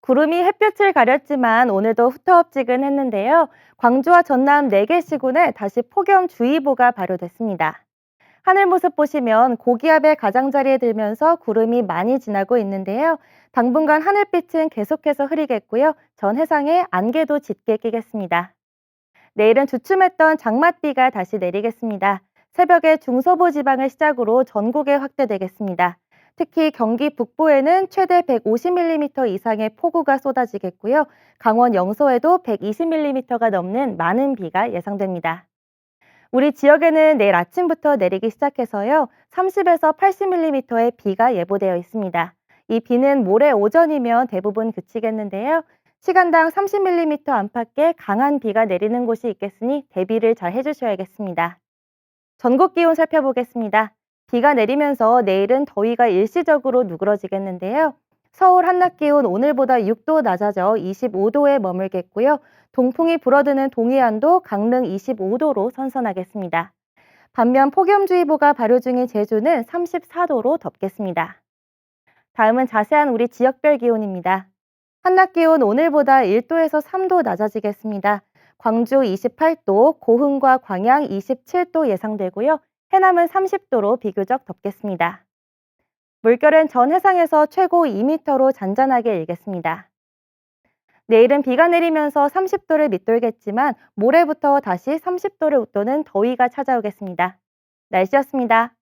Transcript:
구름이 햇볕을 가렸지만 오늘도 후텁지근했는데요. 광주와 전남 4개 시군에 다시 폭염주의보가 발효됐습니다. 하늘 모습 보시면 고기압의 가장자리에 들면서 구름이 많이 지나고 있는데요. 당분간 하늘빛은 계속해서 흐리겠고요. 전 해상에 안개도 짙게 끼겠습니다. 내일은 주춤했던 장맛비가 다시 내리겠습니다. 새벽에 중서부 지방을 시작으로 전국에 확대되겠습니다. 특히 경기 북부에는 최대 150mm 이상의 폭우가 쏟아지겠고요. 강원 영서에도 120mm가 넘는 많은 비가 예상됩니다. 우리 지역에는 내일 아침부터 내리기 시작해서요. 30에서 80mm의 비가 예보되어 있습니다. 이 비는 모레 오전이면 대부분 그치겠는데요. 시간당 30mm 안팎의 강한 비가 내리는 곳이 있겠으니 대비를 잘 해주셔야겠습니다. 전국 기온 살펴보겠습니다. 비가 내리면서 내일은 더위가 일시적으로 누그러지겠는데요. 서울 한낮 기온 오늘보다 6도 낮아져 25도에 머물겠고요. 동풍이 불어드는 동해안도 강릉 25도로 선선하겠습니다. 반면 폭염주의보가 발효 중인 제주는 34도로 덥겠습니다. 다음은 자세한 우리 지역별 기온입니다. 한낮 기온 오늘보다 1도에서 3도 낮아지겠습니다. 광주 28도, 고흥과 광양 27도 예상되고요. 해남은 30도로 비교적 덥겠습니다. 물결은 전 해상에서 최고 2m로 잔잔하게 일겠습니다. 내일은 비가 내리면서 30도를 밑돌겠지만 모레부터 다시 30도를 웃도는 더위가 찾아오겠습니다. 날씨였습니다.